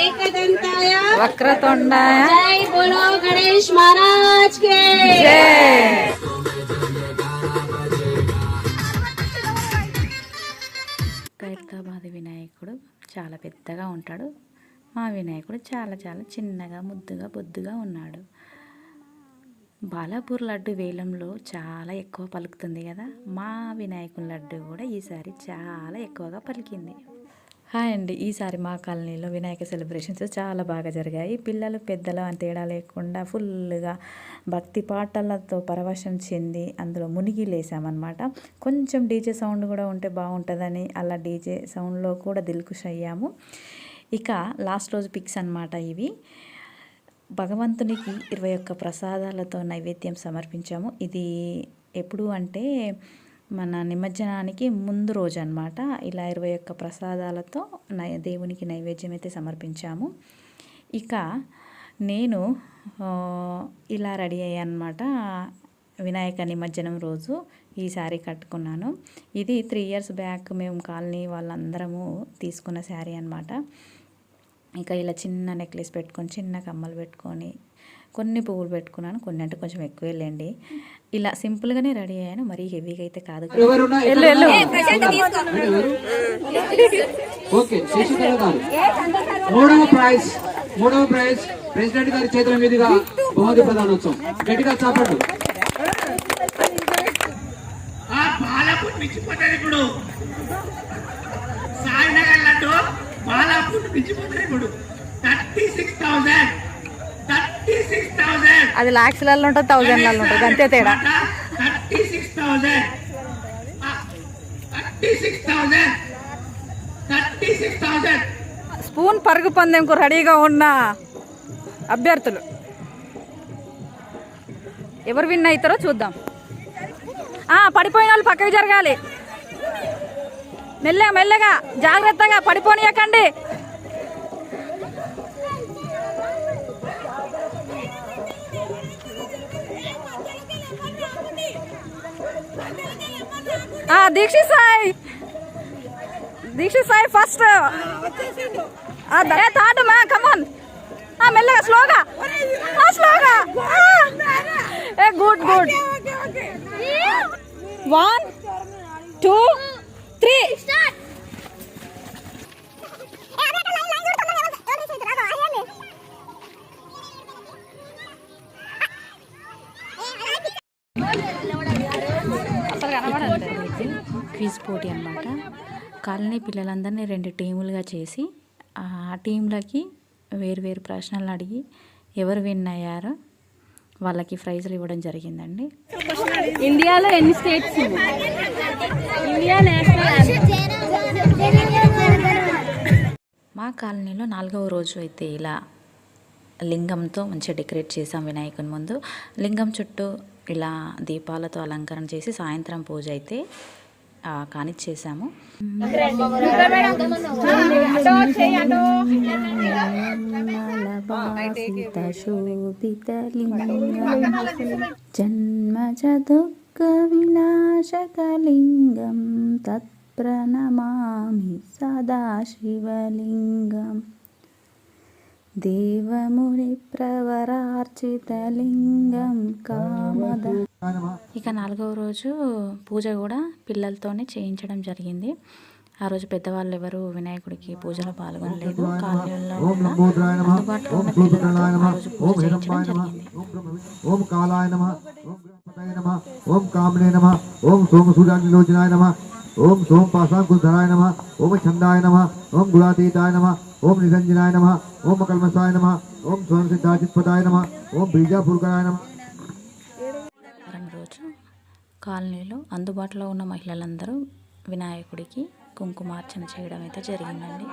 एकदंताय వక్రతుండాయ जय बोलो गणेश महाराज के జై ఖైరతాబాద్ వినాయకుడు చాలా పెద్దగా ఉంటాడు మా వినాయకుడు చాలా చాలా చిన్నగా ముద్దుగా బొద్దుగా ఉన్నాడు బాలాపూర్ లడ్డు వేలంలో చాలా ఎక్కువ పలుకుతుంది కదా? మా వినాయకుని లడ్డు కూడా ఈసారి చాలా ఎక్కువగా పలికింది. హాయ్ అండి. ఈసారి మా కాలనీలో వినాయక సెలబ్రేషన్స్ చాలా బాగా జరిగాయి. పిల్లలు పెద్దలు అని తేడా లేకుండా ఫుల్గా భక్తి పాటలతో పరవశం చెంది అందులో మునిగి లేసామన్నమాట. కొంచెం డీజే సౌండ్ కూడా ఉంటే బాగుంటుందని అలా డీజే సౌండ్లో కూడా దిల్కుష్ అయ్యాము. ఇక లాస్ట్ రోజు పిక్స్ అనమాట ఇవి. భగవంతునికి ఇరవై ఒక్క ప్రసాదాలతో నైవేద్యం సమర్పించాము. ఇది ఎప్పుడు అంటే మన నిమజ్జనానికి ముందు రోజు అన్నమాట ఇలా ఇరవై ఒక్క ప్రసాదాలతో నై దేవునికి నైవేద్యం అయితే సమర్పించాము. ఇక నేను ఇలా రెడీ అయ్యానమాట. వినాయక నిమజ్జనం రోజు ఈ శారీ కట్టుకున్నాను. ఇది త్రీ ఇయర్స్ బ్యాక్ మేము కాలనీ వాళ్ళందరము తీసుకున్న శారీ అనమాట ఇక ఇలా చిన్న నెక్లెస్ పెట్టుకొని చిన్న కమ్మలు పెట్టుకొని కొన్ని పువ్వులు పెట్టుకున్నాను కొన్ని అంటే కొంచెం ఎక్కువ వెళ్ళండి. ఇలా సింపుల్గానే రెడీ అయ్యాను మరీ హెవీగా అయితే కాదు. మూడవ ప్రైజ్ మూడవ ప్రైజ్ ప్రెసిడెంట్ గారి చేతుల మీదుగా బహుమతి ప్రధానోత్సవం గట్టిగా ఇప్పుడు. ఇప్పుడు thirty six thousand thirty six thousand అది లాక్స్లలో ఉంటుంది థౌజండ్లలో ఉంటుంది అంతే తేడా. Thirty six thousand thirty six thousand thirty six thousand spoon పరుగు పందెంకు రెడీగా ఉన్న అభ్యర్థులు. ఎవరు విన్ అవుతారో చూద్దాం. ఆ, పడిపోయిన వాళ్ళు పక్కకి జరగాలి. మెల్లగా మెల్లగా జాగ్రత్తగా పడిపోనీయకండి. ఆ, దీక్షిత్ సాయి దీక్షిత్ సాయి ఫస్ట్ థర్డ్ మా కమాన్ మెల్లగా స్లోగా ఆ, స్లోగా ఏ good good one two three పోటీ అన్నమాట. కాలనీ పిల్లలందరినీ రెండు టీములుగా చేసి ఆ టీంలకి వేరు వేరు ప్రశ్నలు అడిగి ఎవరు విన్ అయ్యారో వాళ్ళకి ప్రైజులు ఇవ్వడం జరిగిందండి. ఇండియాలో ఎన్ని స్టేట్స్ ఇండియా నేషనల్ మా కాలనీలో నాలుగవ రోజు అయితే ఇలా లింగంతో మంచిగా డెకరేట్ చేసాం వినాయకుని ముందు. లింగం చుట్టూ ఇలా దీపాలతో అలంకరణ చేసి సాయంత్రం పూజ అయితే ఆ, కానిచ్చేసాము. జన్మ చదుక్క వినాశకలింగం తత్ప్రణమామి సదాశివలింగం. దేవముని ప్రవరార్చితలింగం కామద. ఇక నాలుగవ రోజు పూజ కూడా పిల్లలతోనే చేయించడం జరిగింది. ఆ రోజు పెద్దవాళ్ళు ఎవరు వినాయకుడికి పూజలో పాల్గొనలేదు. కాలనీలో ఓం ఉన్న అందుబాటులో ఉన్న పిల్లలతో ఆ రోజు పూజ చేయించడం జరిగింది. కాలాయ నమ ఓం నమ ఓం కామినే నమ ఓం సోమసూర్యాగ్నిలోచనాయ నమ ఓం సోం పాశాంకుధరాయ నమ ఓం ఛందాయ నమ ఓం గుణాతీతాయ నమ ఓం నిరంజనాయ నమ ఓం కల్మసాయ నమ ఓం స్వయం సిద్ధాచిత్పదాయ నమ ఓం బీజాపూర్కరాయ నమ. రోజు కాలనీలో అందుబాటులో ఉన్న మహిళలందరూ వినాయకుడికి కుంకుమార్చన చేయడం అయితే జరిగిందండి.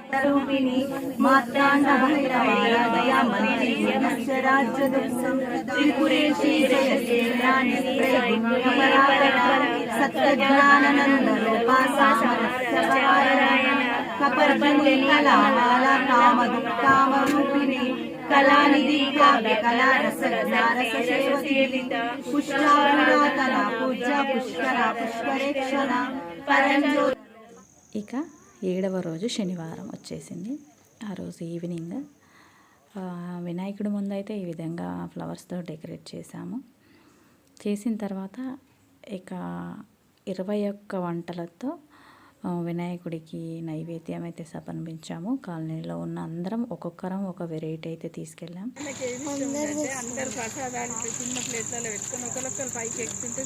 కపర్జని కళామాల కామరూపిణి కళానిధి కావ్య పూజ పుష్కర పుష్కరేక్షణ పరంజో ఇక ఏడవ రోజు శనివారం వచ్చేసింది. ఆ రోజు ఈవినింగ్ వినాయకుడి ముందు అయితే ఈ విధంగా ఫ్లవర్స్తో డెకరేట్ చేశాము. చేసిన తర్వాత ఇక ఇరవై ఒక్క వంటలతో వినాయకుడికి నైవేద్యం అయితే సమర్పించాము. కాలనీలో ఉన్న అందరం ఒక్కొక్కరం ఒక వెరైటీ అయితే తీసుకెళ్ళాం. అందరు ప్రసాదానికి చిన్న ప్లేట్లలో పెట్టుకొని ఒకరొకరు పైకి ఎక్కుతుంటే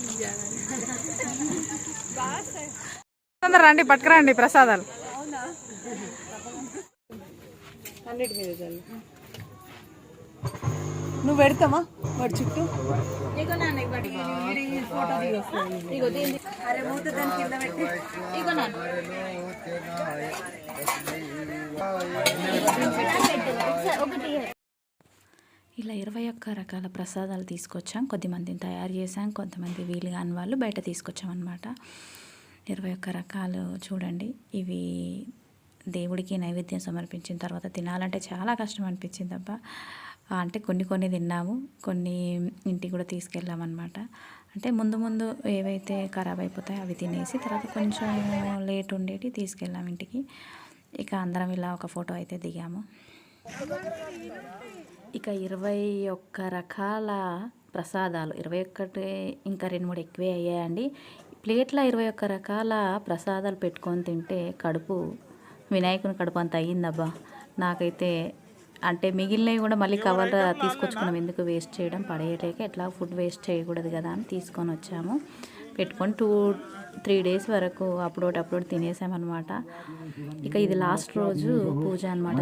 తొందర రండి పట్టుకురండి ప్రసాదాలు. అన్నిటి మీద నువ్వు పెడతామా వాడి చుట్టూ? ఇలా ఇరవై ఒక్క రకాల ప్రసాదాలు తీసుకొచ్చాం. కొద్దిమందిని తయారు చేసాం కొంతమంది వీలు కాని వాళ్ళు బయట తీసుకొచ్చాం అనమాట ఇరవై ఒక్క రకాలు చూడండి. ఇవి దేవుడికి నైవేద్యం సమర్పించిన తర్వాత తినాలంటే చాలా కష్టం అనిపించింది అబ్బా. అంటే కొన్ని కొన్ని తిన్నాము కొన్ని ఇంటికి కూడా తీసుకెళ్ళామన్నమాట. అంటే ముందు ముందు ఏవైతే ఖరాబ్ అయిపోతాయో అవి తినేసి తర్వాత కొంచెం లేట్ ఉండేటి తీసుకెళ్ళాం ఇంటికి. ఇక అందరం ఇలా ఒక ఫోటో అయితే దిగాము. ఇక ఇరవై ఒక్క రకాల ప్రసాదాలు ఇరవై ఒక్కటి ఇంకా రెండు మూడు ఎక్కువే అయ్యాయండి. ప్లేట్లో ఇరవై ఒక్క రకాల ప్రసాదాలు పెట్టుకొని తింటే కడుపు వినాయకుని కడుపు అంత అయ్యిందబ్బా. నాకైతే అంటే మిగిలినవి కూడా మళ్ళీ కవర్ తీసుకొచ్చుకున్నాం. ఎందుకు వేస్ట్ చేయడం? పడేయలేక ఎట్లా ఫుడ్ వేస్ట్ చేయకూడదు కదా అని తీసుకొని వచ్చాము. పెట్టుకొని టూ త్రీ డేస్ వరకు అప్పుడోటి అప్పుడోటి తినేసామన్నమాట. ఇక ఇది లాస్ట్ రోజు పూజ అనమాట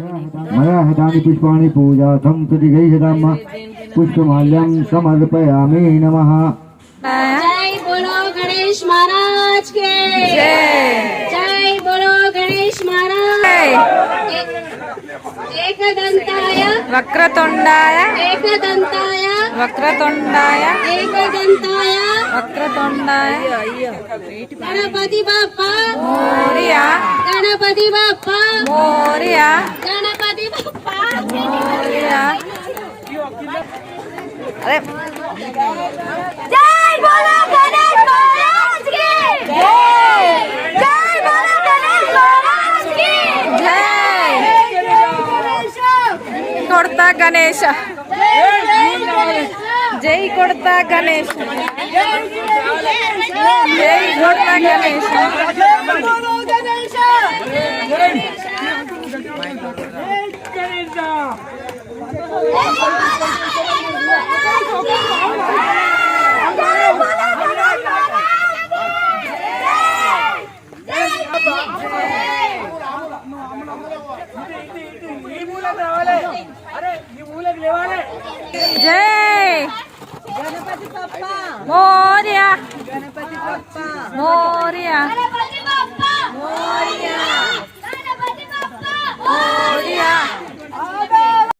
గణేష్ మహారాజ్ కే. జై బోలో గణేష్ మహారాజ్ वक्रतुंडाय वक्रतुंडाय वक्रतुंडाय गणपति बाप्पा। मोरिया। गणपति बाप्पा। मोरिया। गणपति बाप्पा। अरे जय भोला कोड़ता गणेश जय कोड़ता गणेश जय कोड़ता गणेश जय. गणपती बाप्पा. मोर्या. गणपती बाप्पा. मोर्या. मोर्या. मोर्या.